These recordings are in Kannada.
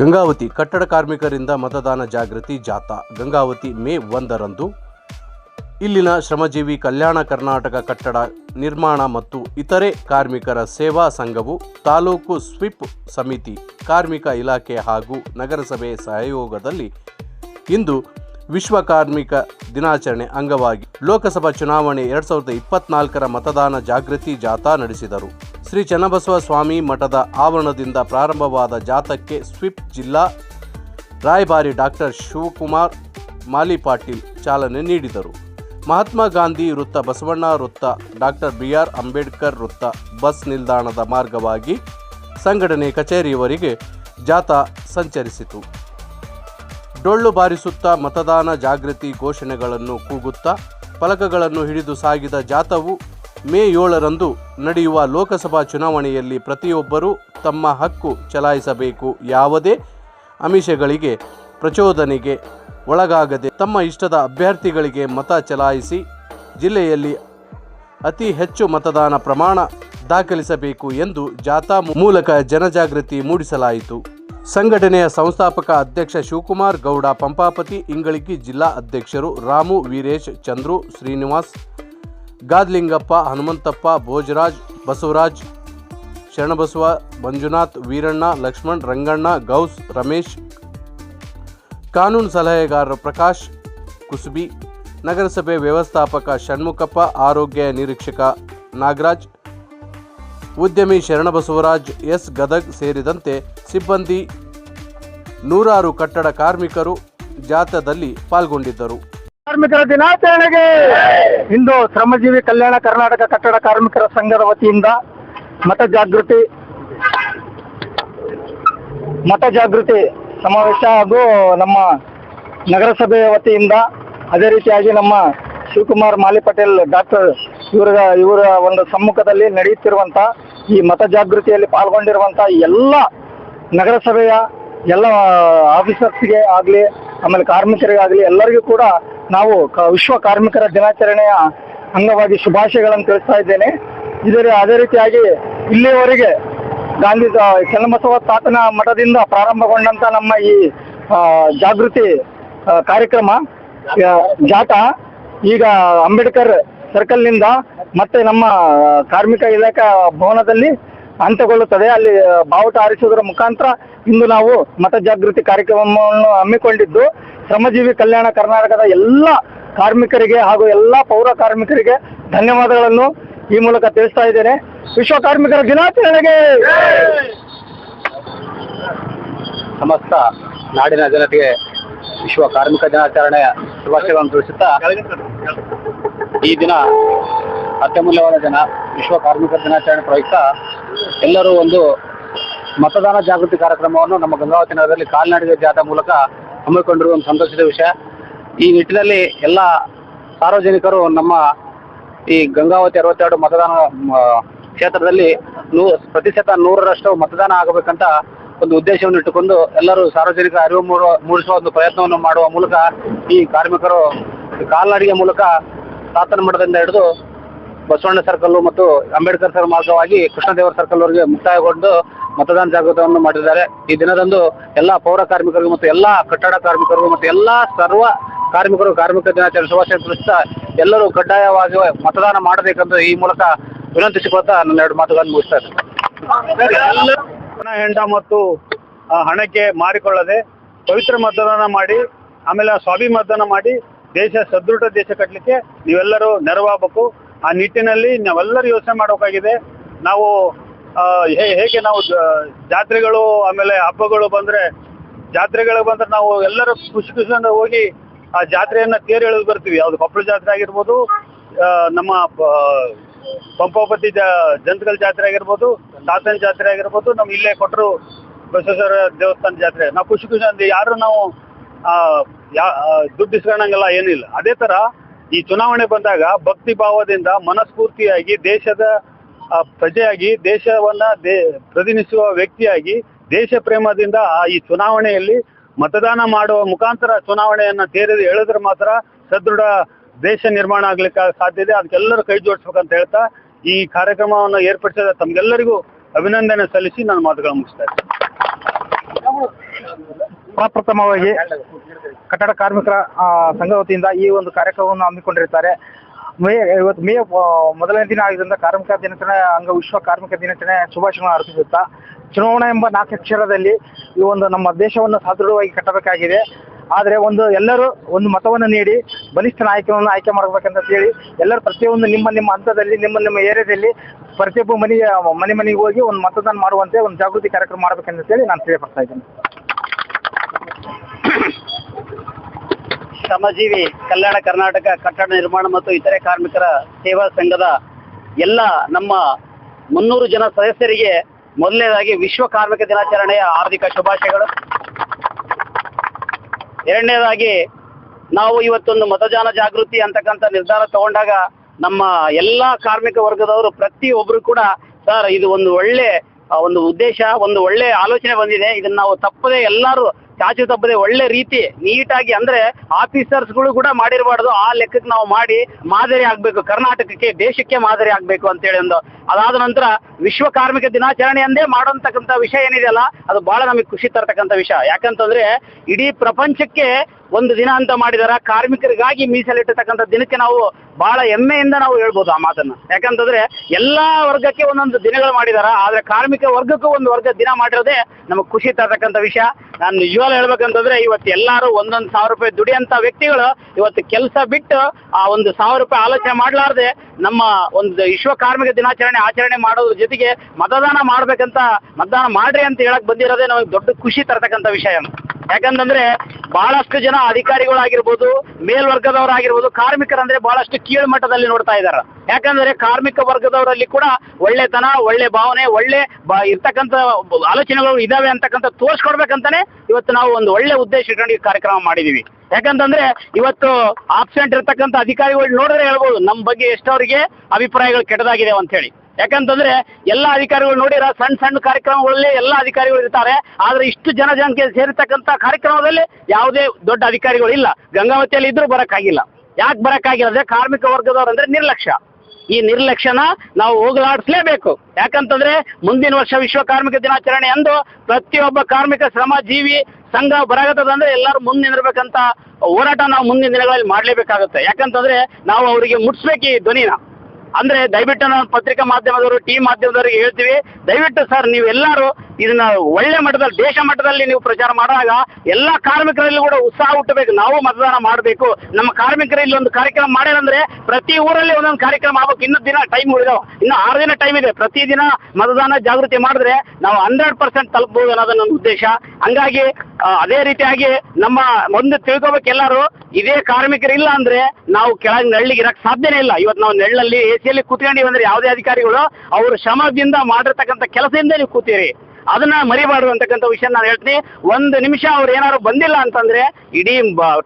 ಗಂಗಾವತಿ ಕಟ್ಟಡ ಕಾರ್ಮಿಕರಿಂದ ಮತದಾನ ಜಾಗೃತಿ ಜಾಥಾ. ಗಂಗಾವತಿ ಮೇ ಒಂದರಂದು. ಇಲ್ಲಿನ ಶ್ರಮಜೀವಿ ಕಲ್ಯಾಣ ಕರ್ನಾಟಕ ಕಟ್ಟಡ ನಿರ್ಮಾಣ ಮತ್ತು ಇತರೆ ಕಾರ್ಮಿಕರ ಸೇವಾ ಸಂಘವು ತಾಲೂಕು ಸ್ವಿಪ್ ಸಮಿತಿ, ಕಾರ್ಮಿಕ ಇಲಾಖೆ ಹಾಗೂ ನಗರಸಭೆ ಸಹಯೋಗದಲ್ಲಿ ಇಂದು ವಿಶ್ವ ಕಾರ್ಮಿಕ ದಿನಾಚರಣೆ ಅಂಗವಾಗಿ ಲೋಕಸಭಾ ಚುನಾವಣೆ ಎರಡ್ ಸಾವಿರದ ಇಪ್ಪತ್ನಾಲ್ಕರ ಮತದಾನ ಜಾಗೃತಿ ಜಾಥಾ ನಡೆಸಿದರು. ಶ್ರೀ ಚನ್ನಬಸವ ಸ್ವಾಮಿ ಮಠದ ಆವರಣದಿಂದ ಪ್ರಾರಂಭವಾದ ಜಾಥಾಕ್ಕೆ ಸ್ವಿಪ್ ಜಿಲ್ಲಾ ರಾಯಭಾರಿ ಡಾಕ್ಟರ್ ಶಿವಕುಮಾರ್ ಮಾಲಿಪಾಟೀಲ್ ಚಾಲನೆ ನೀಡಿದರು. ಮಹಾತ್ಮ ಗಾಂಧಿ ವೃತ್ತ ಬಸವಣ್ಣ ವೃತ್ತ, ಡಾಕ್ಟರ್ ಬಿ ಆರ್ ಅಂಬೇಡ್ಕರ್ ವೃತ್ತ, ಬಸ್ ನಿಲ್ದಾಣದ ಮಾರ್ಗವಾಗಿ ಸಂಘಟನೆ ಕಚೇರಿಯವರಿಗೆ ಜಾಥಾ ಸಂಚರಿಸಿತು. ಡೊಳ್ಳು ಬಾರಿಸುತ್ತಾ ಮತದಾನ ಜಾಗೃತಿ ಘೋಷಣೆಗಳನ್ನು ಕೂಗುತ್ತಾ ಫಲಕಗಳನ್ನು ಹಿಡಿದು ಸಾಗಿದ ಜಾಥಾವು ಮೇ ಏಳರಂದು ನಡೆಯುವ ಲೋಕಸಭಾ ಚುನಾವಣೆಯಲ್ಲಿ ಪ್ರತಿಯೊಬ್ಬರೂ ತಮ್ಮ ಹಕ್ಕು ಚಲಾಯಿಸಬೇಕು. ಯಾವುದೇ ಅಮಿಷಗಳಿಗೆ ಪ್ರಚೋದನೆಗೆ ಒಳಗಾಗದೆ ತಮ್ಮ ಇಷ್ಟದ ಅಭ್ಯರ್ಥಿಗಳಿಗೆ ಮತ ಚಲಾಯಿಸಿ ಜಿಲ್ಲೆಯಲ್ಲಿ ಅತಿ ಹೆಚ್ಚು ಮತದಾನ ಪ್ರಮಾಣ ದಾಖಲಿಸಬೇಕು ಎಂದು ಜಾಥಾ ಮೂಲಕ ಜನಜಾಗೃತಿ ಮೂಡಿಸಲಾಯಿತು. ಸಂಘಟನೆಯ ಸಂಸ್ಥಾಪಕ ಅಧ್ಯಕ್ಷ ಶಿವಕುಮಾರ್ ಗೌಡ, ಪಂಪಾಪತಿ, ಇಂಗಳಿಗಿ ಜಿಲ್ಲಾ ಅಧ್ಯಕ್ಷರು ರಾಮು, ವೀರೇಶ್, ಚಂದ್ರು, ಶ್ರೀನಿವಾಸ್ ಗಾದ್ಲಿಂಗಪ್ಪ, ಹನುಮಂತಪ್ಪ, ಭೋಜರಾಜ್, ಬಸವರಾಜ್, ಶರಣಬಸವ, ಮಂಜುನಾಥ್, ವೀರಣ್ಣ, ಲಕ್ಷ್ಮಣ್, ರಂಗಣ್ಣ, ಗೌಸ್, ರಮೇಶ್, ಕಾನೂನು ಸಲಹೆಗಾರ ಪ್ರಕಾಶ್, ಕುಸುಬಿ, ನಗರಸಭೆ ವ್ಯವಸ್ಥಾಪಕ ಷಣ್ಮುಖಪ್ಪ, ಆರೋಗ್ಯ ನಿರೀಕ್ಷಕ ನಾಗರಾಜ್, ಉದ್ಯಮಿ ಶರಣಬಸವರಾಜ್, ಎಸ್. ಗದಗ್ ಸೇರಿದಂತೆ ಸಿಬ್ಬಂದಿ ನೂರಾರು ಕಟ್ಟಡ ಕಾರ್ಮಿಕರು ಜಾಥಾದಲ್ಲಿ ಪಾಲ್ಗೊಂಡಿದ್ದರು. ಕಾರ್ಮಿಕರ ದಿನಾಚರಣೆಗೆ ಇಂದು ಶ್ರಮಜೀವಿ ಕಲ್ಯಾಣ ಕರ್ನಾಟಕ ಕಟ್ಟಡ ಕಾರ್ಮಿಕರ ಸಂಘದ ವತಿಯಿಂದ ಮತ ಜಾಗೃತಿ ಮತ ಜಾಗೃತಿ ಸಮಾವೇಶ ಹಾಗೂ ನಮ್ಮ ನಗರಸಭೆಯ ವತಿಯಿಂದ ಅದೇ ರೀತಿಯಾಗಿ ನಮ್ಮ ಶಿವಕುಮಾರ್ ಮಾಲಿ ಪಟೇಲ್ ಡಾಕ್ಟರ್ ಇವರ ಇವರ ಒಂದು ಸಮ್ಮುಖದಲ್ಲಿ ನಡೆಯುತ್ತಿರುವಂಥ ಈ ಮತ ಜಾಗೃತಿಯಲ್ಲಿ ಪಾಲ್ಗೊಂಡಿರುವಂಥ ಎಲ್ಲ ನಗರಸಭೆಯ ಎಲ್ಲ ಆಫೀಸರ್ಸ್ಗೆ ಆಗಲಿ ಆಮೇಲೆ ಕಾರ್ಮಿಕರಿಗಾಗಲಿ ಎಲ್ಲರಿಗೂ ಕೂಡ ನಾವು ವಿಶ್ವ ಕಾರ್ಮಿಕರ ದಿನಾಚರಣೆಯ ಅಂಗವಾಗಿ ಶುಭಾಶಯಗಳನ್ನು ತಿಳಿಸ್ತಾ ಇದ್ದೇನೆ. ಇದರ ಅದೇ ರೀತಿಯಾಗಿ ಇಲ್ಲಿಯವರೆಗೆ ಗಾಂಧಿ ಚನ್ನಬಸವ ತಾತನ ಮಠದಿಂದ ಪ್ರಾರಂಭಗೊಂಡಂತ ನಮ್ಮ ಈ ಜಾಗೃತಿ ಕಾರ್ಯಕ್ರಮ ಜಾಟ, ಈಗ ಅಂಬೇಡ್ಕರ್ ಸರ್ಕಲ್ನಿಂದ ಮತ್ತೆ ನಮ್ಮ ಕಾರ್ಮಿಕ ಇಲಾಖಾ ಭವನದಲ್ಲಿ ಅಂತ್ಯಗೊಳ್ಳುತ್ತದೆ ಅಲ್ಲಿ ಬಾವುಟ ಹಾರಿಸುವುದರ ಮುಖಾಂತರ ಇಂದು ನಾವು ಮತ ಜಾಗೃತಿ ಕಾರ್ಯಕ್ರಮವನ್ನು ಹಮ್ಮಿಕೊಂಡಿದ್ದು, ಶ್ರಮಜೀವಿ ಕಲ್ಯಾಣ ಕರ್ನಾಟಕದ ಎಲ್ಲ ಕಾರ್ಮಿಕರಿಗೆ ಹಾಗೂ ಎಲ್ಲ ಪೌರ ಕಾರ್ಮಿಕರಿಗೆ ಧನ್ಯವಾದಗಳನ್ನು ಈ ಮೂಲಕ ತಿಳಿಸ್ತಾ ಇದ್ದೇನೆ. ವಿಶ್ವ ಕಾರ್ಮಿಕರ ದಿನಾಚರಣೆಗೆ! ಸಮಸ್ತ ನಾಡಿನ ಜನತೆಗೆ ವಿಶ್ವ ಕಾರ್ಮಿಕ ದಿನಾಚರಣೆಯ ಶುಭಾಶಯಗಳನ್ನು ತಿಳಿಸುತ್ತಾ, ಈ ದಿನ ಅತ್ಯಮೂಲ್ಯವಾದ ದಿನ, ವಿಶ್ವ ಕಾರ್ಮಿಕ ದಿನಾಚರಣೆ ಪ್ರಯುಕ್ತ ಎಲ್ಲರೂ ಒಂದು ಮತದಾನ ಜಾಗೃತಿ ಕಾರ್ಯಕ್ರಮವನ್ನು ನಮ್ಮ ಗಂಗಾವತಿ ನಗರದಲ್ಲಿ ಕಾಲ್ನಡಿಗೆ ಜಾಥಾ ಮೂಲಕ ಹಮ್ಮಿಕೊಂಡಿರುವ ಒಂದು ಸಂತೋಷದ ವಿಷಯ. ಈ ನಿಟ್ಟಿನಲ್ಲಿ ಎಲ್ಲ ಸಾರ್ವಜನಿಕರು ನಮ್ಮ ಈ ಗಂಗಾವತಿ ಅರವತ್ತೆರಡು ಮತದಾನ ಕ್ಷೇತ್ರದಲ್ಲಿ ನೂ, ಪ್ರತಿಶತ ನೂರರಷ್ಟು ಮತದಾನ ಆಗಬೇಕಂತ ಒಂದು ಉದ್ದೇಶವನ್ನು ಇಟ್ಟುಕೊಂಡು ಎಲ್ಲರೂ ಸಾರ್ವಜನಿಕ ಅರಿವು ಮೂಡಿಸುವ ಒಂದು ಪ್ರಯತ್ನವನ್ನು ಮಾಡುವ ಮೂಲಕ ಈ ಕಾರ್ಮಿಕರು ಕಾಲ್ನಡಿಗೆ ಮೂಲಕ ಸಾತನ ಮಠದಿಂದ ಹಿಡಿದು ಬಸವಣ್ಣ ಸರ್ಕಲ್ ಮತ್ತು ಅಂಬೇಡ್ಕರ್ ಸರ್ ಮಾರ್ಗವಾಗಿ ಕೃಷ್ಣದೇವರ ಸರ್ಕಲ್ ವರೆಗೆ ಮುಕ್ತಾಯಗೊಂಡು ಮತದಾನ ಜಾಗೃತವನ್ನು ಮಾಡಿದ್ದಾರೆ. ಈ ದಿನದಂದು ಎಲ್ಲಾ ಪೌರ ಕಾರ್ಮಿಕರಿಗೂ ಮತ್ತು ಎಲ್ಲಾ ಕಟ್ಟಡ ಕಾರ್ಮಿಕರಿಗೂ ಮತ್ತು ಎಲ್ಲಾ ಸರ್ವ ಕಾರ್ಮಿಕರು ಕಾರ್ಮಿಕ ದಿನಾಚರಣೆ ಶುಭಾಶಯ ತಿಳಿಸ್ತಾ ಎಲ್ಲರೂ ಕಡ್ಡಾಯವಾಗಿ ಮತದಾನ ಮಾಡಬೇಕೆಂದು ಈ ಮೂಲಕ ವಿನಂತಿಸಿಕೊಳ್ತಾ ನನ್ನ ಎರಡು ಮಾತುಗಳನ್ನು ಮುಗಿಸ್ತಾ ಇದ್ದೇನೆ. ಹೆಂಡ ಮತ್ತು ಹಣಕ್ಕೆ ಮಾರಿಕೊಳ್ಳದೆ ಪವಿತ್ರ ಮತದಾನ ಮಾಡಿ, ಆಮೇಲೆ ಸ್ವಾಭಿ ಮತದಾನ ಮಾಡಿ ದೇಶ ಸದೃಢ ದೇಶ ಕಟ್ಟಲಿಕ್ಕೆ ನೀವೆಲ್ಲರೂ ನೆರವಾಗಬೇಕು. ಆ ನಿಟ್ಟಿನಲ್ಲಿ ನಾವೆಲ್ಲರೂ ಯೋಚನೆ ಮಾಡಬೇಕಾಗಿದೆ. ನಾವು ಹೇಗೆ ನಾವು ಜಾತ್ರೆಗಳು, ಆಮೇಲೆ ಹಬ್ಬಗಳು ಬಂದ್ರೆ ಜಾತ್ರೆಗಳು ಬಂದ್ರೆ ನಾವು ಎಲ್ಲರೂ ಖುಷಿ ಖುಷಿಯಿಂದ ಹೋಗಿ ಆ ಜಾತ್ರೆಯನ್ನ ತೇರು ಎಳೆದು ಬರ್ತೀವಿ. ಯಾವ್ದು ಕೊಪ್ಪಳ ಜಾತ್ರೆ ಆಗಿರ್ಬೋದು ನಮ್ಮ ಪಂಪಾಪತಿ ಜಂತಕಲ್ ಜಾತ್ರೆ ಆಗಿರ್ಬೋದು ದಾಸನ ಜಾತ್ರೆ ಆಗಿರ್ಬೋದು ನಮ್ಮ ಇಲ್ಲೇ ಕೊಟ್ಟರು ಬಸವೇಶ್ವರ ದೇವಸ್ಥಾನ ಜಾತ್ರೆ. ನಾವು ಖುಷಿ ಖುಷಿಯಿಂದ ಯಾರು ನಾವು ದುಡ್ಡು ಇಸ್ಕೊಳಂಗಿಲ್ಲ ಏನಿಲ್ಲ. ಅದೇ ತರ ಈ ಚುನಾವಣೆ ಬಂದಾಗ ಭಕ್ತಿ ಭಾವದಿಂದ ಮನಸ್ಫೂರ್ತಿಯಾಗಿ ದೇಶದ ಪ್ರಜೆಯಾಗಿ, ದೇಶವನ್ನ ದೇ, ಪ್ರತಿನಿಧಿಸುವ ವ್ಯಕ್ತಿಯಾಗಿ, ದೇಶ ಪ್ರೇಮದಿಂದ ಈ ಚುನಾವಣೆಯಲ್ಲಿ ಮತದಾನ ಮಾಡುವ ಮುಖಾಂತರ ಚುನಾವಣೆಯನ್ನ ತೇರಿದು ಎಳೆದ್ರೆ ಮಾತ್ರ ಸದೃಢ ದೇಶ ನಿರ್ಮಾಣ ಆಗ್ಲಿಕ್ಕೆ ಸಾಧ್ಯ ಇದೆ. ಅದಕ್ಕೆಲ್ಲರೂ ಕೈ ಜೋಡಿಸ್ಬೇಕಂತ ಹೇಳ್ತಾ ಈ ಕಾರ್ಯಕ್ರಮವನ್ನು ಏರ್ಪಡಿಸಿದ ತಮ್ಗೆಲ್ಲರಿಗೂ ಅಭಿನಂದನೆ ಸಲ್ಲಿಸಿ. ನನ್ನ ಮಾತುಗಳನ್ನು ಮುಗಿಸ್ತಾ ಇದ್ದೀನಿ ಪ್ರಪ್ರಥಮವಾಗಿ ಕಟ್ಟಡ ಕಾರ್ಮಿಕರ ಸಂಘ ವತಿಯಿಂದ ಈ ಒಂದು ಕಾರ್ಯಕ್ರಮವನ್ನು ಹಮ್ಮಿಕೊಂಡಿರ್ತಾರೆ. ಮೇ, ಇವತ್ತು ಮೇ ಮೊದಲನೇ ದಿನ ಆಗಿದ್ದರಿಂದ ಕಾರ್ಮಿಕ ದಿನಾಚರಣೆ, ಅಂಗ ವಿಶ್ವ ಕಾರ್ಮಿಕ ದಿನಾಚರಣೆ ಶುಭಾಶಯಗಳನ್ನು ಅರ್ಪಿಸುತ್ತಾ, ಚುನಾವಣಾ ಎಂಬ ನಾಲ್ಕಕ್ಷರದಲ್ಲಿ ಈ ಒಂದು ನಮ್ಮ ದೇಶವನ್ನು ಸದೃಢವಾಗಿ ಕಟ್ಟಬೇಕಾಗಿದೆ. ಆದರೆ ಒಂದು ಎಲ್ಲರೂ ಒಂದು ಮತವನ್ನು ನೀಡಿ, ಬಲಿಷ್ಠ ನಾಯಕನನ್ನು ಆಯ್ಕೆ ಮಾಡಬೇಕಂತ ಹೇಳಿ, ಎಲ್ಲರೂ ಪ್ರತಿಯೊಂದು ನಿಮ್ಮ ನಿಮ್ಮ ಹಂತದಲ್ಲಿ, ನಿಮ್ಮ ನಿಮ್ಮ ಏರಿಯಾದಲ್ಲಿ ಪ್ರತಿಯೊಬ್ಬ ಮನೆಯ, ಮನೆ ಮನೆಗೆ ಹೋಗಿ ಒಂದು ಮತದಾನ ಮಾಡುವಂತೆ ಒಂದು ಜಾಗೃತಿ ಕಾರ್ಯಕ್ರಮ ಮಾಡಬೇಕಂತ ಹೇಳಿ ನಾನು ತಿಳಿಯಪಡ್ತಾ ಇದ್ದೀನಿ. ಶ್ರಮಜೀವಿ ಕಲ್ಯಾಣ ಕರ್ನಾಟಕ ಕಟ್ಟಡ ನಿರ್ಮಾಣ ಮತ್ತು ಇತರೆ ಕಾರ್ಮಿಕರ ಸೇವಾ ಸಂಘದ ಎಲ್ಲ ನಮ್ಮ ಮುನ್ನೂರು ಜನ ಸದಸ್ಯರಿಗೆ ಮೊದಲನೇದಾಗಿ ವಿಶ್ವ ಕಾರ್ಮಿಕ ದಿನಾಚರಣೆಯ ಹಾರ್ದಿಕ ಶುಭಾಶಯಗಳು. ಎರಡನೇದಾಗಿ ನಾವು ಇವತ್ತೊಂದು ಮತದಾನ ಜಾಗೃತಿ ಅಂತಕ್ಕಂಥ ನಿರ್ಧಾರ ತಗೊಂಡಾಗ ನಮ್ಮ ಎಲ್ಲ ಕಾರ್ಮಿಕ ವರ್ಗದವರು ಪ್ರತಿಯೊಬ್ಬರು ಕೂಡ, ಸರ್, ಇದು ಒಂದು ಒಳ್ಳೆ ಒಂದು ಉದ್ದೇಶ, ಒಂದು ಒಳ್ಳೆ ಆಲೋಚನೆ ಬಂದಿದೆ. ಇದನ್ನ ನಾವು ತಪ್ಪದೆ ಎಲ್ಲರೂ ಚಾಚು ತಪ್ಪದೆ ಒಳ್ಳೆ ರೀತಿ ನೀಟಾಗಿ ಅಂದ್ರೆ ಆಫೀಸರ್ಸ್ಗಳು ಕೂಡ ಮಾಡಿರಬಾರ್ದು. ಆ ಲೆಕ್ಕಕ್ಕೆ ನಾವು ಮಾಡಿ ಮಾದರಿ ಆಗ್ಬೇಕು. ಕರ್ನಾಟಕಕ್ಕೆ, ದೇಶಕ್ಕೆ ಮಾದರಿ ಆಗ್ಬೇಕು ಅಂತೇಳಿ ಒಂದು. ಅದಾದ ನಂತರ ವಿಶ್ವ ಕಾರ್ಮಿಕ ದಿನಾಚರಣೆ ಅಂದೇ ಮಾಡೋಂತಕ್ಕಂಥ ವಿಷಯ ಏನಿದೆಯಲ್ಲ ಅದು ಬಹಳ ನಮಗೆ ಖುಷಿ ತರ್ತಕ್ಕಂಥ ವಿಷಯ. ಯಾಕಂತಂದ್ರೆ ಇಡೀ ಪ್ರಪಂಚಕ್ಕೆ ಒಂದು ದಿನ ಅಂತ ಮಾಡಿದಾರ, ಕಾರ್ಮಿಕರಿಗಾಗಿ ಮೀಸಲಿಟ್ಟಿರ್ತಕ್ಕಂಥ ದಿನಕ್ಕೆ ನಾವು ಬಹಳ ಹೆಮ್ಮೆಯಿಂದ ನಾವು ಹೇಳ್ಬೋದು ಆ ಮಾತನ್ನ. ಯಾಕಂತಂದ್ರೆ ಎಲ್ಲಾ ವರ್ಗಕ್ಕೆ ಒಂದೊಂದು ದಿನಗಳು ಮಾಡಿದಾರ, ಆದ್ರೆ ಕಾರ್ಮಿಕ ವರ್ಗಕ್ಕೂ ಒಂದು ವರ್ಗ ದಿನ ಮಾಡಿರೋದೇ ನಮಗೆ ಖುಷಿ ತರ್ತಕ್ಕಂಥ ವಿಷಯ. ನಾನು ನಿಜವಾಗ್ಲೂ ಹೇಳ್ಬೇಕಂತಂದ್ರೆ ಇವತ್ತು ಎಲ್ಲಾರು ಒಂದೊಂದು ಸಾವಿರ ರೂಪಾಯಿ ದುಡಿಯಂತ ವ್ಯಕ್ತಿಗಳು ಇವತ್ತು ಕೆಲಸ ಬಿಟ್ಟು ಆ ಒಂದು ಸಾವಿರ ರೂಪಾಯಿ ಆಲೋಚನೆ ಮಾಡ್ಲಾರ್ದೆ ನಮ್ಮ ಒಂದು ವಿಶ್ವ ಕಾರ್ಮಿಕ ದಿನಾಚರಣೆ ಆಚರಣೆ ಮಾಡೋದ್ರ ಜೊತೆಗೆ ಮತದಾನ ಮಾಡ್ಬೇಕಂತ ಮತದಾನ ಮಾಡ್ರಿ ಅಂತ ಹೇಳಕ್ ಬಂದಿರೋದೇ ನಮಗೆ ದೊಡ್ಡ ಖುಷಿ ತರ್ತಕ್ಕಂಥ ವಿಷಯ. ಯಾಕಂತಂದ್ರೆ ಬಹಳಷ್ಟು ಜನ ಅಧಿಕಾರಿಗಳಾಗಿರ್ಬೋದು, ಮೇಲ್ವರ್ಗದವರಾಗಿರ್ಬೋದು, ಕಾರ್ಮಿಕರಂದ್ರೆ ಬಹಳಷ್ಟು ಕೀಳು ಮಟ್ಟದಲ್ಲಿ ನೋಡ್ತಾ ಇದ್ದಾರೆ ಯಾಕಂದ್ರೆ ಕಾರ್ಮಿಕ ವರ್ಗದವರಲ್ಲಿ ಕೂಡ ಒಳ್ಳೆತನ, ಒಳ್ಳೆ ಭಾವನೆ, ಒಳ್ಳೆ ಬ- ಇರ್ತಕ್ಕಂಥ ಆಲೋಚನೆಗಳು ಇದಾವೆ ಅಂತಕ್ಕಂಥ ತೋರಿಸ್ಕೊಡ್ಬೇಕಂತಾನೆ ಇವತ್ತು ನಾವು ಒಂದು ಒಳ್ಳೆ ಉದ್ದೇಶ ಇಟ್ಕೊಂಡು ಈ ಕಾರ್ಯಕ್ರಮ ಮಾಡಿದೀವಿ. ಯಾಕಂತಂದ್ರೆ ಇವತ್ತು ಆಬ್ಸೆಂಟ್ ಇರ್ತಕ್ಕಂಥ ಅಧಿಕಾರಿಗಳು ನೋಡಿದ್ರೆ ಹೇಳ್ಬೋದು ನಮ್ಮ ಬಗ್ಗೆ ಎಷ್ಟವರಿಗೆ ಅಭಿಪ್ರಾಯಗಳು ಕೆಟ್ಟದಾಗಿದೆ ಅಂತ ಹೇಳಿ. ಯಾಕಂತಂದ್ರೆ ಎಲ್ಲ ಅಧಿಕಾರಿಗಳು ನೋಡಿರ ಸಣ್ಣ ಸಣ್ಣ ಕಾರ್ಯಕ್ರಮಗಳಲ್ಲಿ ಎಲ್ಲ ಅಧಿಕಾರಿಗಳು ಇರ್ತಾರೆ. ಆದ್ರೆ ಇಷ್ಟು ಜನಸಂಖ್ಯೆ ಸೇರಿರ್ತಕ್ಕಂಥ ಕಾರ್ಯಕ್ರಮದಲ್ಲಿ ಯಾವುದೇ ದೊಡ್ಡ ಅಧಿಕಾರಿಗಳು ಇಲ್ಲ. ಗಂಗಾವತಿಯಲ್ಲಿ ಇದ್ರೂ ಬರಕ್ಕಾಗಿಲ್ಲ. ಯಾಕೆ ಬರಕ್ಕಾಗಿಲ್ಲ? ಅಂದ್ರೆ ಕಾರ್ಮಿಕ ವರ್ಗದವ್ರು ಅಂದ್ರೆ ನಿರ್ಲಕ್ಷ್ಯ. ಈ ನಿರ್ಲಕ್ಷ್ಯನ ನಾವು ಹೋಗಲಾಡಿಸ್ಲೇಬೇಕು. ಯಾಕಂತಂದ್ರೆ ಮುಂದಿನ ವರ್ಷ ವಿಶ್ವ ಕಾರ್ಮಿಕ ದಿನಾಚರಣೆ ಎಂದು ಪ್ರತಿಯೊಬ್ಬ ಕಾರ್ಮಿಕ ಶ್ರಮ ಜೀವಿ ಸಂಘ ಬರಾಗತ್ತದಂದ್ರೆ ಎಲ್ಲರೂ ಮುಂದೆ ನಿಂದಿರ್ಬೇಕಂತ ಹೋರಾಟ ನಾವು ಮುಂದಿನ ದಿನಗಳಲ್ಲಿ ಮಾಡಲೇಬೇಕಾಗುತ್ತೆ. ಯಾಕಂತಂದ್ರೆ ನಾವು ಅವರಿಗೆ ಮುಟ್ಸ್ಬೇಕು ಈ ಧ್ವನಿನ. ಅಂದ್ರೆ ದಯವಿಟ್ಟು ನಾವು ಪತ್ರಿಕಾ ಮಾಧ್ಯಮದವರು ಟಿ ಮಾಧ್ಯಮದವರಿಗೆ ಹೇಳ್ತೀವಿ. ದಯವಿಟ್ಟು ಸರ್ ನೀವೆಲ್ಲರೂ ಇದನ್ನ ಒಳ್ಳೆ ಮಟ್ಟದಲ್ಲಿ, ದೇಶ ಮಟ್ಟದಲ್ಲಿ ನೀವು ಪ್ರಚಾರ ಮಾಡಿದಾಗ ಎಲ್ಲ ಕಾರ್ಮಿಕರಲ್ಲಿ ಕೂಡ ಉತ್ಸಾಹ ಹುಟ್ಟಬೇಕು. ನಾವು ಮತದಾನ ಮಾಡಬೇಕು. ನಮ್ಮ ಕಾರ್ಮಿಕರು ಇಲ್ಲಿ ಒಂದು ಕಾರ್ಯಕ್ರಮ ಮಾಡ್ಯಾರಂದ್ರೆ ಪ್ರತಿ ಊರಲ್ಲಿ ಒಂದೊಂದು ಕಾರ್ಯಕ್ರಮ ಆಗ್ಬೇಕು. ಇನ್ನೂ ದಿನ ಟೈಮ್ ಉಳಿದಾವ. ಇನ್ನು ಆರು ದಿನ ಟೈಮ್ ಇದೆ. ಪ್ರತಿ ದಿನ ಮತದಾನ ಜಾಗೃತಿ ಮಾಡಿದ್ರೆ ನಾವು ಹಂಡ್ರೆಡ್ ಪರ್ಸೆಂಟ್ ತಲುಪಬಹುದು ಅನ್ನೋದು ನನ್ನ ಉದ್ದೇಶ. ಹಂಗಾಗಿ ಅದೇ ರೀತಿಯಾಗಿ ನಮ್ಮ ಒಂದು ತಿಳ್ಕೊಬೇಕು ಎಲ್ಲರೂ, ಇದೇ ಕಾರ್ಮಿಕರಿಲ್ಲ ಅಂದ್ರೆ ನಾವು ಕೆಳಗೆ ನೆಳ್ಳಿಗೆ ಇರಕ್ ಸಾಧ್ಯನೇ ಇಲ್ಲ. ಇವತ್ತು ನಾವು ನೆಳ್ಳಲ್ಲಿ ಎ ಸಿಯಲ್ಲಿ ಕೂತ್ಕೊಂಡಿವಿ ಅಂದ್ರೆ ಯಾವುದೇ ಅಧಿಕಾರಿಗಳು ಅವರು ಶ್ರಮದಿಂದ ಮಾಡಿರ್ತಕ್ಕಂಥ ಕೆಲಸದಿಂದ ನೀವು ಕೂತೀರಿ. ಅದನ್ನ ಮರಿಬಾರ್ದು ಅಂತಕ್ಕಂಥ ವಿಷಯ ನಾನು ಹೇಳ್ತೀನಿ. ಒಂದು ನಿಮಿಷ ಅವ್ರು ಏನಾದ್ರು ಬಂದಿಲ್ಲ ಅಂತಂದ್ರೆ ಇಡೀ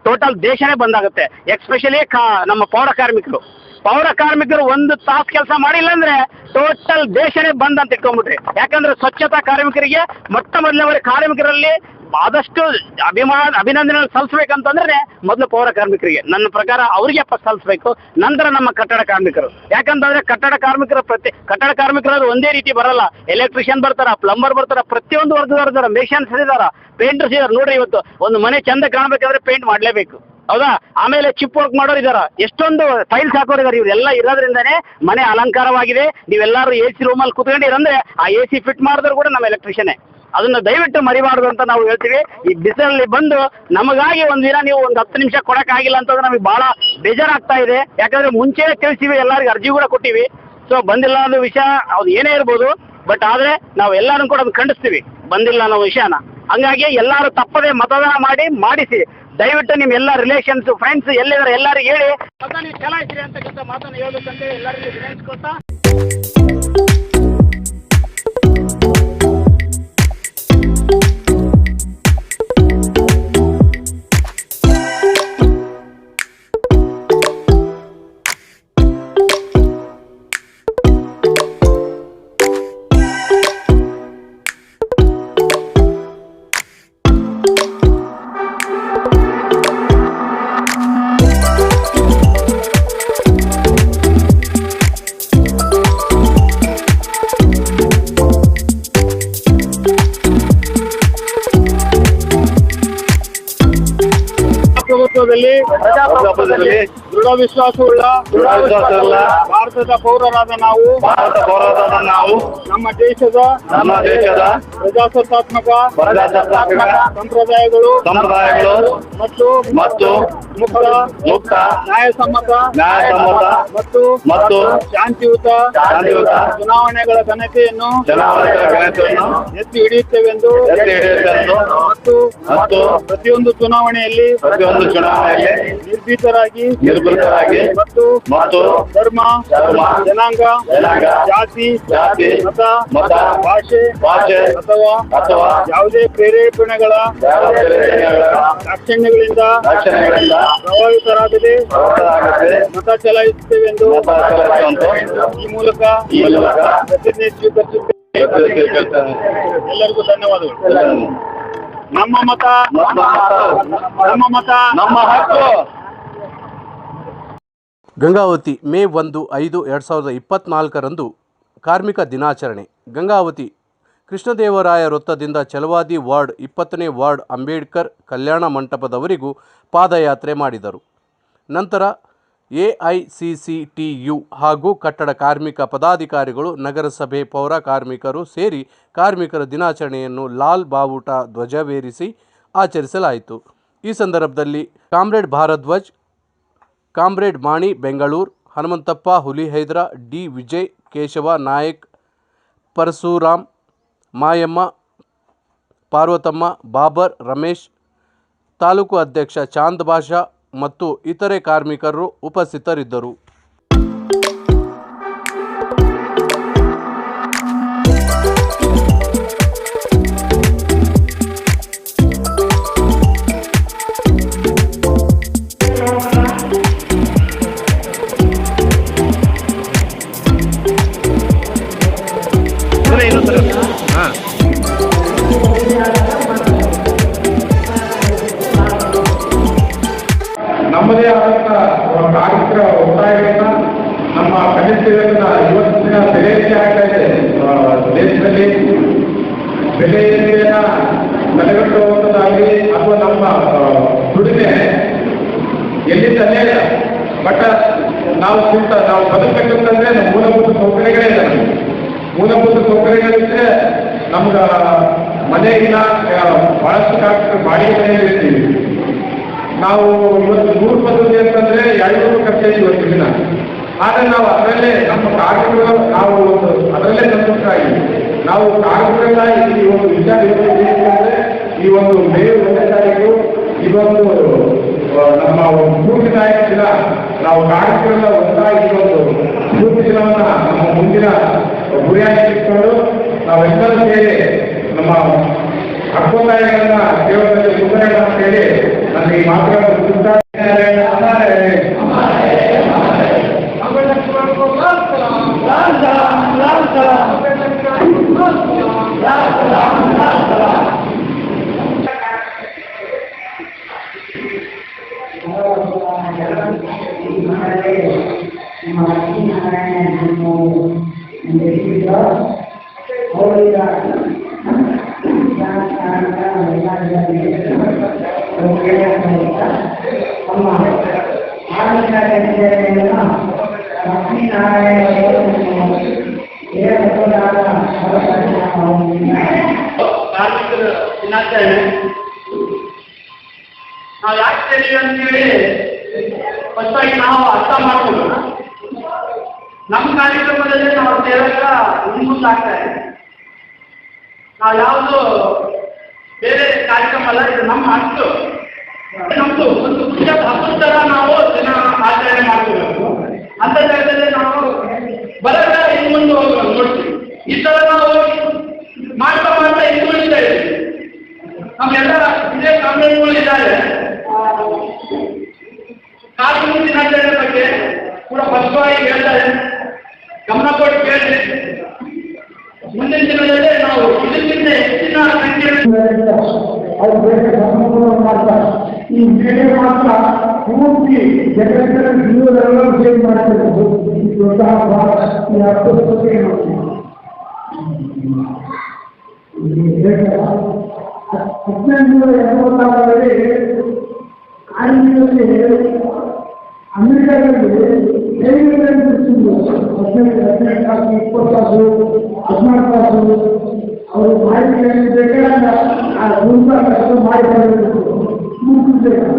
ಟೋಟಲ್ ದೇಶನೇ ಬಂದಾಗುತ್ತೆ. ಎಕ್ಸ್ಪೆಷಲಿ ಕಾ, ನಮ್ಮ ಪೌರ ಕಾರ್ಮಿಕರು. ಪೌರ ಕಾರ್ಮಿಕರು ಒಂದು ತಾಸು ಕೆಲಸ ಮಾಡಿಲ್ಲ ಅಂದ್ರೆ ಟೋಟಲ್ ದೇಶನೇ ಬಂದ್ ಅಂತ ಇಟ್ಕೊಂಡ್ಬಿಟ್ರಿ. ಯಾಕಂದ್ರೆ ಸ್ವಚ್ಛತಾ ಕಾರ್ಮಿಕರಿಗೆ ಮೊಟ್ಟ ಮೊದಲನೇ ಕಾರ್ಮಿಕರಲ್ಲಿ ಆದಷ್ಟು ಅಭಿಮಾನ ಅಭಿನಂದನೆ ಸಲ್ಲಿಸ್ಬೇಕಂತಂದ್ರೆ ಮೊದಲು ಪೌರ ಕಾರ್ಮಿಕರಿಗೆ. ನನ್ನ ಪ್ರಕಾರ ಅವರಿಗೆ ಸಲ್ಲಿಸ್ಬೇಕು, ನಂತರ ನಮ್ಮ ಕಟ್ಟಡ ಕಾರ್ಮಿಕರು. ಯಾಕಂತಂದ್ರೆ ಕಟ್ಟಡ ಕಾರ್ಮಿಕರ ಪ್ರತಿ, ಕಟ್ಟಡ ಕಾರ್ಮಿಕರು ಒಂದೇ ರೀತಿ ಬರಲ್ಲ. ಎಲೆಕ್ಟ್ರಿಷಿಯನ್ ಬರ್ತಾರ, ಪ್ಲಂಬರ್ ಬರ್ತಾರ, ಪ್ರತಿಯೊಂದು ವರ್ಗದವ್ರು ಇದಾರೆ, ಮೇಷನ್ಸ್ ಇದಾರ, ಪೇಂಟರ್ಸ್ ಇದಾರೆ. ನೋಡ್ರಿ ಇವತ್ತು ಒಂದು ಮನೆ ಚಂದ ಕಾಣಬೇಕಾದ್ರೆ ಪೇಂಟ್ ಮಾಡಲೇಬೇಕು. ಹೌದಾ? ಆಮೇಲೆ ಚಿಪ್ ವರ್ಕ್ ಮಾಡೋರು ಇದಾರ. ಎಷ್ಟೊಂದು ಟೈಲ್ಸ್ ಹಾಕೋರು ಇದಾರೆ ಇವರೆಲ್ಲ ಇರೋದ್ರಿಂದನೇ ಮನೆ ಅಲಂಕಾರವಾಗಿದೆ. ನೀವೆಲ್ಲರೂ ಎ ಸಿ ರೂಮಲ್ಲಿ ಕುತ್ಕೊಂಡಿರಂದ್ರೆ ಆ ಎ ಸಿ ಫಿಟ್ ಮಾಡಿದ್ರು ಕೂಡ ನಮ್ಮ ಎಲೆಕ್ಟ್ರಿಷಿಯನೇ ಅದನ್ನ ದಯವಿಟ್ಟು ಮರಿಬಾರ್ದು ಅಂತ ನಾವು ಹೇಳ್ತೀವಿ. ಈ ಬಿಸಿಲಲ್ಲಿ ಬಂದು ನಮಗಾಗಿ ಒಂದು ದಿನ ನೀವು ಒಂದು ಹತ್ತು ನಿಮಿಷ ಕೊಡಕ್ಕಾಗಿಲ್ಲ ಅಂತಂದ್ರೆ ನಮಗೆ ಬಹಳ ಬೇಜಾರಾಗ್ತಾ ಇದೆ. ಯಾಕಂದ್ರೆ ಮುಂಚೆ ತಿಳಿಸಿವಿ ಎಲ್ಲರಿಗೂ ಅರ್ಜಿ ಕೂಡ ಕೊಟ್ಟಿವಿ. ಸೊ ಬಂದಿಲ್ಲ ಅನ್ನೋ ವಿಷಯ ಅದು ಏನೇ ಇರ್ಬೋದು. ಬಟ್ ಆದ್ರೆ ನಾವು ಎಲ್ಲರೂ ಕೂಡ ಅದನ್ನ ಖಂಡಿಸ್ತೀವಿ. ಬಂದಿಲ್ಲ ಅನ್ನೋ ವಿಷಯನ. ಹಂಗಾಗಿ ಎಲ್ಲರೂ ತಪ್ಪದೆ ಮತದಾನ ಮಾಡಿ, ಮಾಡಿಸಿ. ದಯವಿಟ್ಟು ನಿಮ್ಮ ಎಲ್ಲ ರಿಲೇಷನ್ಸ್ ಫ್ರೆಂಡ್ಸ್ ಎಲ್ಲಿದ್ದಾರೆ ಎಲ್ಲರಿಗೂ ಹೇಳಿ. ಮತ ನೀವು ಚಲಾಯಿಸಿರಿ ಅಂತಕ್ಕಂಥ ಮಾತನ್ನು ಹೇಳ್ಬೇಕಂತ ಎಲ್ಲರಿಗೂ Podcast. ಪ್ರಜಾಪ್ರಭುತ್ವದಲ್ಲಿ ಪ್ರಜಾಪ್ರಭುತ್ವದಲ್ಲಿ ದೃಢ ವಿಶ್ವಾಸವುಳ್ಳ ದೃಢ ವಿಶ್ವಾಸವುಳ್ಳ ಭಾರತದ ಪೌರರಾದ ನಾವು ಭಾರತ ಪೌರರಾದ ನಾವು ನಮ್ಮ ದೇಶದ ನಮ್ಮ ದೇಶದ ಪ್ರಜಾಸತ್ತಾತ್ಮಕ ಪ್ರಜಾಸತ್ತಾತ್ಮಕ ಸಂಪ್ರದಾಯಗಳು ಸಂಪ್ರದಾಯಗಳು ಮತ್ತು ಮತ್ತು ಮುಕ್ತ ಮುಕ್ತ ನ್ಯಾಯಸಮ್ಮತ ನ್ಯಾಯಸಮ್ಮತ ಮತ್ತು ಮತ್ತು ಶಾಂತಿಯುತ ಶಾಂತಿಯುತ ಚುನಾವಣೆಗಳ ಘನತೆಯನ್ನು ಚುನಾವಣೆಗಳ ಘನತೆಯನ್ನು ಎತ್ತಿ ಹಿಡಿಯುತ್ತೇವೆಂದು ಎತ್ತಿ ಹಿಡಿಯುತ್ತೇವೆಂದು ಮತ್ತು ಮತ್ತು ಪ್ರತಿಯೊಂದು ಚುನಾವಣೆಯಲ್ಲಿ ಪ್ರತಿಯೊಂದು ಚುನಾವಣೆಯಲ್ಲಿ ನಿರ್ಭೀತರಾಗಿ ನಿರ್ಭೀತರಾಗಿ ಮತ್ತು ಮತ್ತು ಧರ್ಮ ಧರ್ಮ, ಜನಾಂಗ ಜನಾಂಗ, ಜಾತಿ ಜಾತಿ, ಮತ ಮತ, ಭಾಷೆ ಭಾಷೆ, ಅಥವಾ ಅಥವಾ ಯಾವುದೇ ಪ್ರೇರೇಪಣೆಗಳ ದಾಕ್ಷಿಣ್ಯಗಳಿಂದ ರಕ್ಷಣೆಗಳಿಂದ ಪ್ರಭಾವಿತರಾಗದೆ ಮತ ಚಲಾಯಿಸುತ್ತೇವೆಂದು ಈ ಮೂಲಕ ಈ ಮೂಲಕ ಪ್ರತಿಜ್ಞೆ ಸ್ವೀಕರಿಸುತ್ತೇವೆ ಎಲ್ಲರಿಗೂ ಧನ್ಯವಾದಗಳು. ನಮ್ಮ ಮತ ನಮ್ಮ ಮತ, ನಮ್ಮ ಮತ. ನಮ್ಮ ಹಕ್ಕು. ಗಂಗಾವತಿ ಮೇ ಒಂದು ಐದು ಎರಡು ಸಾವಿರದ ಇಪ್ಪತ್ನಾಲ್ಕರಂದು ಕಾರ್ಮಿಕ ದಿನಾಚರಣೆ. ಗಂಗಾವತಿ ಕೃಷ್ಣದೇವರಾಯ ವೃತ್ತದಿಂದ ಚಲವಾದಿ ವಾರ್ಡ್ ಇಪ್ಪತ್ತನೇ ವಾರ್ಡ್ ಅಂಬೇಡ್ಕರ್ ಕಲ್ಯಾಣ ಮಂಟಪದವರಿಗೂ ಪಾದಯಾತ್ರೆ ಮಾಡಿದರು. ನಂತರ A I C C T U ಹಾಗೂ ಕಟ್ಟಡ ಕಾರ್ಮಿಕ ಪದಾಧಿಕಾರಿಗಳು, ನಗರಸಭೆ ಪೌರ ಕಾರ್ಮಿಕರು ಸೇರಿ ಕಾರ್ಮಿಕರ ದಿನಾಚರಣೆಯನ್ನು ಲಾಲ್ ಬಾವುಟ ಧ್ವಜವೇರಿಸಿ ಆಚರಿಸಲಾಯಿತು. ಈ ಸಂದರ್ಭದಲ್ಲಿ comrade Bharadwaj comrade Mani Bengaluru, Hanumanthappa Hulihaidra D Vijay, Keshava Nayak, Parashuram, Mayamma, Parvathamma, Babar, Ramesh, taluk ಅಧ್ಯಕ್ಷ ಚಾಂದ್ ಬಾಷಾ ಮತ್ತು ಇತರೆ ಕಾರ್ಮಿಕರು ಉಪಸ್ಥಿತರಿದ್ದರು. ಎಲ್ಲಿಂದ ಅಲ್ಲೇ ಬಟ್ ನಾವು ಕುಂತ ನಾವು ಬದುಕಬೇಕಂತಂದ್ರೆ ನಮ್ಮ ಮೂಲಭೂತ ಸೌಕರ್ಯಗಳೇ ಇಲ್ಲ. ಮೂಲಭೂತ ಸೌಕರ್ಯಗಳಿದ್ರೆ ನಮ್ಗ ಮನೆ ಇಲ್ಲ ಬಹಳಷ್ಟು ಕಾರ್ಯಕ್ರಮ ಬಾಡಿಗೆ ಮನೆಯಲ್ಲಿ ಇರ್ತೀವಿ ನಾವು ಇವತ್ತು ನೂರು ಪದ್ಧತಿ ಅಂತಂದ್ರೆ ಎರಡು ಖರ್ಚು ಇವತ್ತು ದಿನ. ಆದ್ರೆ ನಾವು ಅದರಲ್ಲೇ ನಮ್ಮ ಕಾರ್ಯಕ್ರಮ ನಾವು ಒಂದು ಅದರಲ್ಲೇ ಆಗಿ ನಾವು ಕಾರ್ಮಿಕರೆಲ್ಲ ಈ ಒಂದು ವಿಚಾರ ಈ ಒಂದು ಒಂದನೇ ತಾರೀಕು ಇದೊಂದು ಪೂರ್ತಿ ನಾಯಕ ದಿನ ನಾವು ಕಾರ್ಯಕ್ರಮದ ಒಂದಾಗಿ ಒಂದು ಪೂರ್ತಿ ದಿನವನ್ನ ನಮ್ಮ ಮುಂದಿನ ಗುರಿಯಾಗಿ ಇಟ್ಕೊಂಡು ನಾವೆಲ್ಲರೂ ಸೇರಿ ನಮ್ಮ ಹಕ್ಕೊತ್ತಾಯಗಳನ್ನ ದೇವರಲ್ಲಿ ಮುಂದೆ ಹೇಳಿ ನನಗೆ ಈ ಮಾತುಗಳನ್ನು ನಾವು ಯಾಕೆ ಸೇರಿವಿ ಅಂತೇಳಿ ಫಸ್ಟ್ ಆಗಿ ನಾವು ಅರ್ಥ ಮಾಡ್ಕೊಳ್ಳೋಣ ನಮ್ಮ ಕಾರ್ಯಕ್ರಮದಲ್ಲಿ ನಾವು ಸೇವೆಗಳ ಮುಂದಾಗ್ತಾ ಇದೆ ನಾವು ಯಾವುದು ಬೇರೆ ಕಾರ್ಯಕ್ರಮ ಅಲ್ಲ ಇದು ನಮ್ಮ ಅಷ್ಟು. ನಮ್ದು ಒಂದು ಖುಷಿಯ ಹಬ್ಬದ ನಾವು ದಿನ ಆಚರಣೆ ಮಾಡ್ಕೋಬೇಕು ಅಂತ ಜಾಗದಲ್ಲಿ ನಾವು ಬರಗ ಇನ್ನು ಮುಂದೆ ಹೋಗ್ಬೇಕು ನೋಡ್ತೀವಿ. ಈ ಥರ ನಾವು ಮಾಡ್ತಾ ಮಾಡ್ತಾ ಇಟ್ಕೊಂಡಿದ್ದ ಇದ್ದೀವಿ. ನಮ್ಗೆಲ್ಲ ಇದೇ ಕಾನೂನುಗಳು ಇದ್ದಾರೆ ಕಾನೂನು ದಿನಾಚರಣೆ ಬಗ್ಗೆ ಕೂಡ ಸ್ಪಷ್ಟವಾಗಿ ಹೇಳ್ತಾರೆ. ಗಮನ ಕೊಟ್ಟು ಕೇಳಿ ಮುಂದಿನ ದಿನದಲ್ಲಿ ನಾವು ಇದಕ್ಕಿಂತ ಹೆಚ್ಚಿನ ಸಂಖ್ಯೆಯಲ್ಲಿ ಅವ್ರು ಬೇರೆ ಸಂಪೂರ್ಣ ಮಾಡ್ತಾರೆ ಈ ಬೇರೆ ಮಾತ್ರ ಪೂರ್ತಿ ಜಗತ್ತಿನ ಜೀವನೆಲ್ಲ ಚೇಂಜ್ ಮಾಡ್ತಾರೆ ಸ್ವತಃ ಭಾರತ ಈ ಅರ್ಥಕ್ಕೆ ಹದಿನೆಂಟುನೂರ ಎಂಬತ್ತಾರರಲ್ಲಿ ಕಾರ್ಮಿಕರಿಗೆ ಅಮೆರಿಕದಲ್ಲಿ ಸೇವೆಗಳನ್ನು ಸೃಷ್ಟಿಸಿದ್ರು ಹದಿನೆಂಟು ಹದಿನೆಂಟು ತಾಸು ಇಪ್ಪತ್ತು ತಾಸು ಹದಿನಾಲ್ಕು ತಾಸು ಅವರು ಮಾಹಿತಿಯನ್ನು ಬೇಕಾದ ಆ ಗುಂಪ ಕಷ್ಟ ಮಾಡಿಕೊಳ್ಳಬೇಕು ಮುಗಿಸಬೇಕು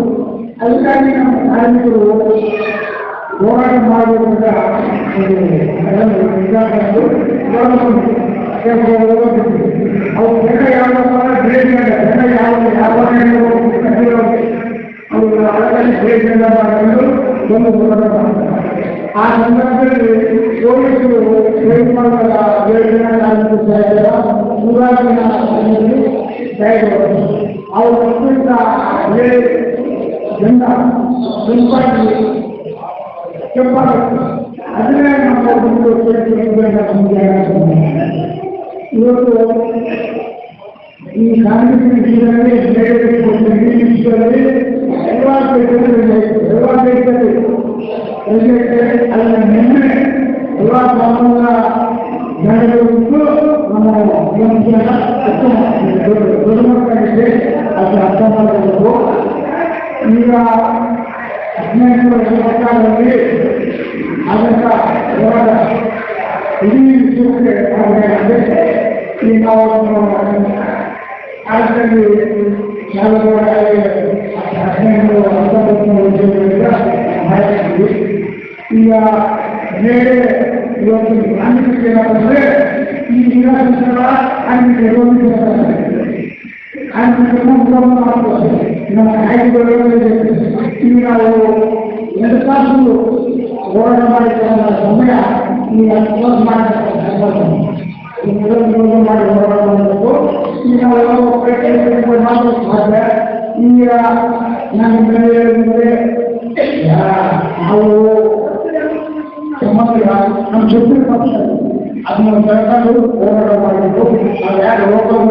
ಅದಕ್ಕಾಗಿ ನಮ್ಮ ಕಾರ್ಮಿಕರು ಹೋರಾಟ ಮಾಡುವುದರಿಂದ ಅವ್ರು ಬೆಟ್ಟ ಯಾವ ಬೆಳೆದ ಬೆಟ್ಟ ಯಾವ ವ್ಯಾಪಾರ ಅವರು ಅದರಲ್ಲಿ ಪ್ರಯತ್ನ ಮಾಡಿಕೊಂಡು ಒಂದು ಹೋರಾಟ ಮಾಡ್ತಾರೆ ಆ ಸಂದರ್ಭದಲ್ಲಿ ಪೊಲೀಸರು ನಿರ್ಮಾಣದ ಯೋಜನಾ ಕಾನೂನು ಸಹಾಯದ ನೂರಾರಿನ ಅವರು ಒಪ್ಪಿದ್ದ ಹೇಳಿ ಜನ ಗುಂಪಾಗಿ ಕೆಂಪಾಗುತ್ತೆ ಅದನ್ನೇ ಒಂದು ಇವತ್ತು ಈ ಕಾಂಗ್ರೆಸ್ ಜೀವನದಲ್ಲಿ ಬೇರೆ ವಿಷಯದಲ್ಲಿ ಅದನ್ನ ನಿನ್ನೆ ಎಲ್ಲ ಕಾನೂನಿನ ಜನಗಳಿಗೂ ನಮ್ಮ ಜೀವನ ದೊಡ್ಡ ಮಕ್ಕಳಿಗೆ ಅದನ್ನ ಅರ್ಥ ಮಾಡಬೇಕು ಈಗ ಹದಿನೆಂಟು ಸರ್ಕಾರದಲ್ಲಿ ಈಗ ನಾವು ಎರಡು ತಾಸು ಹೋರಾಟ ಮಾಡಿದ ಸಮಯ ಈ ಅನುಭವ ಮಾಡಬೇಕು ಮಾಡಿ ಹೋರಾಟ ಮಾಡಬೇಕು ಈಗ ನಾವು ಪ್ರಯತ್ನ ಮಾಡಬೇಕು ಸಾಧ್ಯ ಈಗ ನಾನು ಹೇಳಿದ್ರೆ ನಾವು ಸಂಬಂಧ ನಮ್ಮ ಜೊತೆ ಪಕ್ಷ ಅದನ್ನ ಸರ್ಕಾರವು ಹೋರಾಟ ಮಾಡಬೇಕು ನಾವು ಯಾರು ಹೋಗೋದು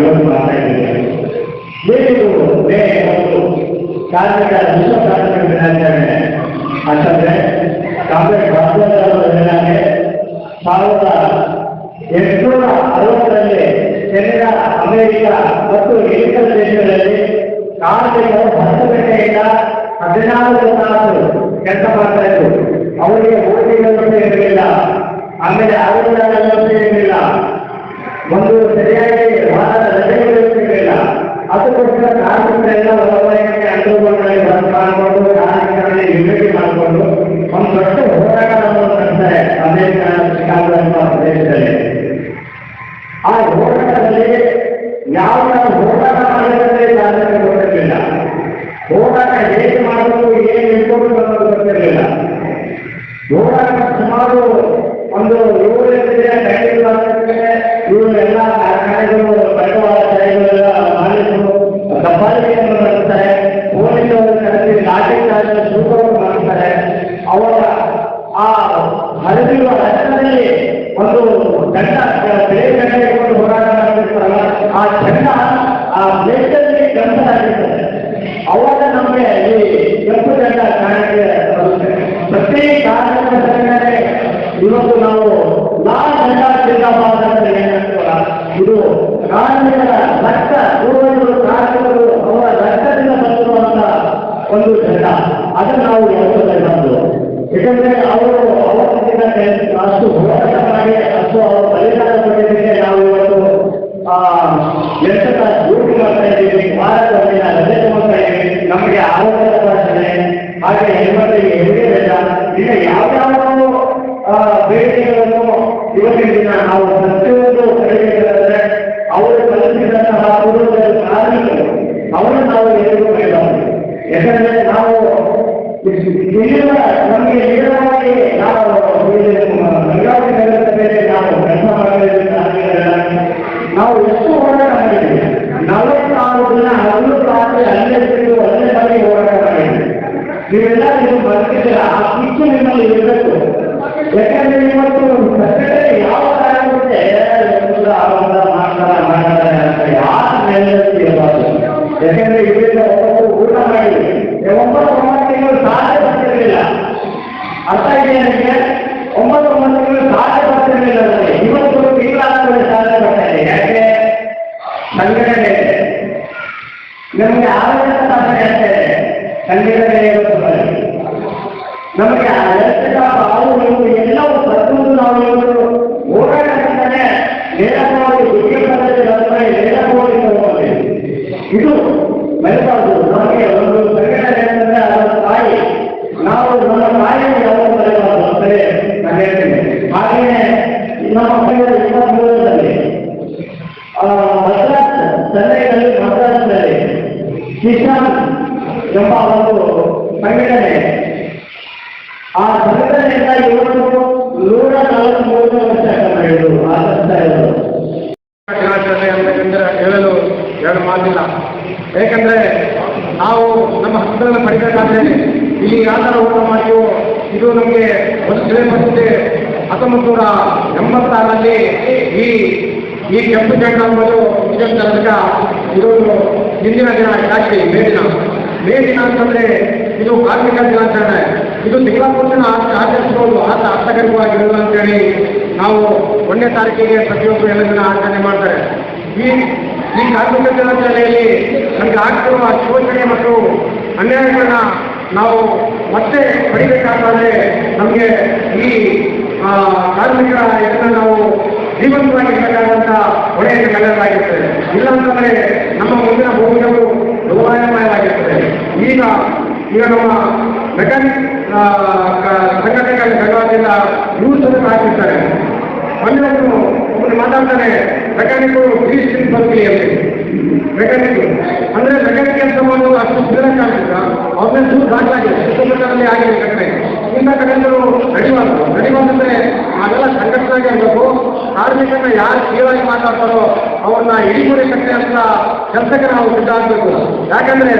ಇವತ್ತು ಮಾತಾಡಿದ್ದೇವೆ ಏನಿದು ಮೇ ಒಂದು ಕಾರ್ಮಿಕ, ವಿಶ್ವ ಕಾರ್ಮಿಕ ದಿನಾಚರಣೆ ಅಂತಂದ್ರೆ ಕಾಂಗ್ರೆಸ್ ರಾಜ್ಯೋತ್ಸವದ ದಿನಾಂಕ ಸಾವಿರದ ಮತ್ತು ಏಕಲ್ ದೇಶಗಳಲ್ಲಿ ಕಾರ್ಮಿಕರು ಹತ್ತು ಗಂಟೆಯಿಂದ ಕೆಲಸ ಮಾಡ್ತಾ ಅವರಿಗೆ ಓಟಿ ಇರಲಿಲ್ಲ. ಆಮೇಲೆ ಆರೋಗ್ಯ ಇರಲಿಲ್ಲ. ಒಂದು ಸರಿಯಾಗಿ ವಾರದ ರಜೆಗಳ ಕೆಲಸ ಆಗಿರ್ತದೆ ಅವಾಗ ನಮಗೆ ಈ ಕೆಂಪು ಜಂಡ ಕಾರಣಕ್ಕೆ ಬರುತ್ತೆ ಪ್ರತಿ ಕಾರ್ಮಿಕ ಸಂಘಟನೆ ಇವತ್ತು ನಾವು ಲಾಲ್ ಜಂಡ ಜಿಂದಾಬಾದ್ ಅಂತ. ಏನಂತೀವಲ್ಲ ಇದು ಕಾರ್ಮಿಕರ ರಕ್ತ ಪೂರ್ವಜರು ಕಾರ್ಮಿಕರು ಅವರ ರಕ್ತದಿಂದ ಬಂದಿರುವಂತ ಒಂದು ಜಂಡ ಅದನ್ನು ನಾವು ಎತ್ತಬೇಕಾದ್ದು ಯಾಕಂದ್ರೆ ಅವರು ಅವತ್ತಿನ ಅಷ್ಟು ಹೋರಾಟ ಯಾಕಂದ್ರೆ ನಾವು ಇಲ್ಲಿರುವ ನಮಗೆ ನೇರವಾಗಿ ನಾವು ಗಂಗಾವತಿ ನಗರದ ಮೇಲೆ ನಾವು ಕೆಲಸ ಮಾಡಬೇಕು ನಾವು ಎಷ್ಟು ಹೋರಾಟ ಮಾಡಿದ್ದೀವಿ ನಲವತ್ತಾರು ದಿನ ಹದಿನೈದು ರಾತ್ರಿ ಅಲ್ಲೇ ಬಿಟ್ಟು ಒಂದೇ ಬಾರಿ ಹೋರಾಟ ಮಾಡಿದ್ದೀವಿ ನೀವೆಲ್ಲ ನೀವು ಬರ್ತಿದ್ದೀರ ಆ ಕಿಚ್ಚು ನಿಮ್ಮಲ್ಲಿ ಇರಬೇಕು ಯಾಕಂದ್ರೆ ಇವತ್ತು ಯಾವ ಕಾರಣಕ್ಕೆ ಎಲ್ಲ ಮಾಡ್ತಾರೆ ಮಾಡ್ತಾರ ಅಂತ ಯಾರ ಮೇಲೆ ಯಾಕಂದ್ರೆ ಇದರಿಂದ ಒಬ್ಬರು ಊಟ ಮಾಡಿ ಒಂಬತ್ತು ಒಂಬತ್ತು ತಿಂಗಳು ಸಾಧ್ಯ ಬರ್ತಿರ್ಲಿಲ್ಲ. ಅರ್ಥ ಇದೆ ನನಗೆ ಒಂಬತ್ತು ಒಂಬತ್ತು ತಿಂಗಳು ಸಾಧ್ಯ ಬರ್ತಿರ್ಲಿಲ್ಲ ನನಗೆ ಇವತ್ತು ತಿಂಗಳಾದ್ಮೇಲೆ ಸಾಧ್ಯ ಬರ್ತಾ ಇದೆ. ಯಾಕೆ? ಸಂಘಟನೆ ನಮಗೆ ಆರೋಗ್ಯ ಸಾಧನೆ ಅಂತ ಇದೆ. ಸಂಘಟನೆ. ನಮಗೆ ಪಡಿಬೇಕಾದ್ರೆ ಇಲ್ಲಿ ಯಾವ ಊಟ ಮಾಡಿಯೋ ಇದು ನಮಗೆ ಒಂದು ತಿಳಿಪಡಿಸಿದೆ ಹತ್ತೊಂಬತ್ತು ನೂರ ಎಂಬತ್ತಾರರಲ್ಲಿ ಈ ಈ ಕೆಂಪು ಜಂಡ ಇದರ ತನಕ ಇದೊಂದು ಹಿಂದಿನ ದಿನ ಯಾಕೆ ಮೇ ದಿನ. ಮೇ ದಿನ ಅಂತಂದ್ರೆ ಇದು ಕಾರ್ಮಿಕ ದಿನಾಚರಣೆ ಇದು ತಿಂಗಳ ಪೂರ್ತಿನ ಆಚರಿಸಬಹುದು ಆತ ಅಂತ ಅಂತೇಳಿ ನಾವು ಒಂದನೇ ತಾರೀಕಿಗೆ ಪ್ರತಿಯೊಬ್ಬರು ಎಲ್ಲ ದಿನ ಆಚರಣೆ ಮಾಡ್ತಾರೆ. ಈ ಈ ಕಾರ್ಮಿಕ ದಿನಾಚರಣೆಯಲ್ಲಿ ನಮಗೆ ಆಗ್ತಿರುವ ಶೋಷಣೆ ಮತ್ತು ಅನ್ಯಾಯಗಳನ್ನ ನಾವು ಮತ್ತೆ ಪಡಿಬೇಕಾದ್ರೆ ನಮಗೆ ಈ ಕಾರ್ಮಿಕರ ನಾವು ನಾವು ಜೀವಂತವಾಗಿರ್ತಕ್ಕಂಥ ಹೊಣೆಯನ್ನು ಕಳೆಯಲಾಗಿರ್ತದೆ ಇಲ್ಲ ಅಂತಂದ್ರೆ ನಮ್ಮ ಮುಂದಿನ ಭೂಮಿಗಳು ದುರ್ವಾಯಮಯವಾಗಿರ್ತದೆ ಈಗ ಈಗ ನಮ್ಮ ಮೆಕ್ಯಾನಿಕ್ ಸಂಘಟನೆಗಳ ಸಂಘದಿಂದ ನ್ಯೂಸ್ ಅನ್ನು ಹಾಕಿರ್ತಾರೆ ಮೊನ್ನೆ ಮಾತಾಡ್ತಾರೆ ಮೆಕ್ಯಾನಿಕ್ ಗ್ರೀಸ್ ಬರ್ತೀವಿ ಅಂತ. ಮೆಕ್ಯಾನಿಕ್ ಅಂದ್ರೆ ಮೆಕ್ಯಾನಿಕ್ ಅಂತ ಮಾಡೋದು ಅಷ್ಟು ಸುಧಾರಣೆ ಆಗ್ತಿಲ್ಲ ಅವ್ರನ್ನ ದೂರ ದಾಖಲಾಗಿದೆ ಸುತ್ತಮುತ್ತಲಲ್ಲಿ ಆಗಿದೆ ಘಟನೆ. ಇಂಥ ಘಟನೆಗಳು ನಡಿಬಾರ್ದು. ನಡಿಬಾರ್ದಂದ್ರೆ ನಾವೆಲ್ಲ ಸಂಘಟನೆಯಾಗಿ ಇರಬೇಕು. ಕಾರ್ಮಿಕರನ್ನ ಯಾರು ಕೀಳಾಗಿ ಮಾತಾಡ್ತಾರೋ ಅವ್ರನ್ನ ಇಡಿಗುಡಿ ಕಟ್ಟೆ ಅಂತ ಕೆಲಸಕ್ಕೆ ನಾವು ಸಿದ್ಧ ಆಗ್ಬೇಕು. ಯಾಕಂದ್ರೆ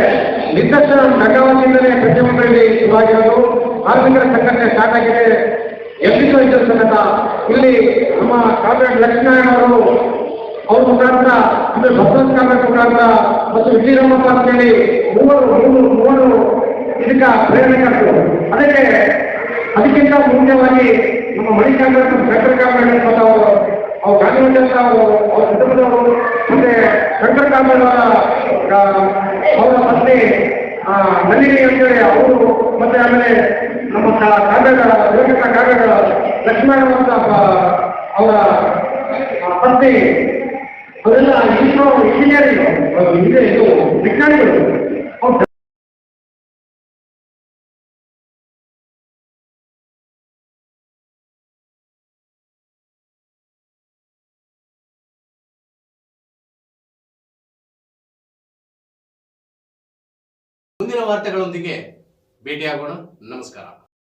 ನಿರ್ದಿಷ್ಟ ಗಂಗಾವತಿಯಿಂದಲೇ ಪ್ರತಿಯೊಬ್ಬರಲ್ಲಿ ಶುರುವಾಗಿರೋದು ಕಾರ್ಮಿಕರ ಸಂಘಟನೆ ಸ್ಟಾರ್ಟ್ ಆಗಿದೆ. ಎಲ್ಲಿ ಸಂಘಟ. ಇಲ್ಲಿ ನಮ್ಮ ಕಾಮ್ರೇಡ್ ಲಕ್ಷ್ಮೀನಾರಾಯಣ ಅವರು ಅವ್ರ ಮುಖಾಂತರ ಆಮೇಲೆ ಬಸವರಾಜ್ ಕಾಂಗ್ರೆಸ್ ಮುಖಾಂತರ ಮತ್ತು ವಿಜಯರಾಮಪ್ಪ ಅಂತೇಳಿ ಮೂವರು, ಮೂರು, ಮೂವರು ಇದಕ್ಕ ಪ್ರೇರಣೆಕರ್ತರು ಅದಕ್ಕೆ, ಅದಕ್ಕಿಂತ ಮುಖ್ಯವಾಗಿ ನಮ್ಮ ಮಣಿಕಾಂಬ ಶಂಕರ ಕಾಮರಾಜ್ ಮತ್ತು ಅವರು, ಅವ್ರು ಗಾಂಧಿವಂತ ಅವರು, ಅವ್ರ ಕುಟುಂಬದವರು, ಮತ್ತೆ ಶಂಕರ ಕಾಮರಾಜ್ ಅವರ ಪತ್ನಿ ನಳಿನಿ ಅಂತೇಳಿ ಅವರು, ಮತ್ತೆ ಆಮೇಲೆ ನಮ್ಮ ಲೋಕದ ಕಾಗದ ಲಕ್ಷ್ಮಣ ಅವರ ಪತ್ನಿ ಇಂಜಿನಿಯರಿಂಗ್ ವಿಜ್ಞಾನಿಗಳು ಮುಂದಿನ ವಾರ್ತೆಗಳೊಂದಿಗೆ ಭೇಟಿಯಾಗೋಣ. ನಮಸ್ಕಾರ.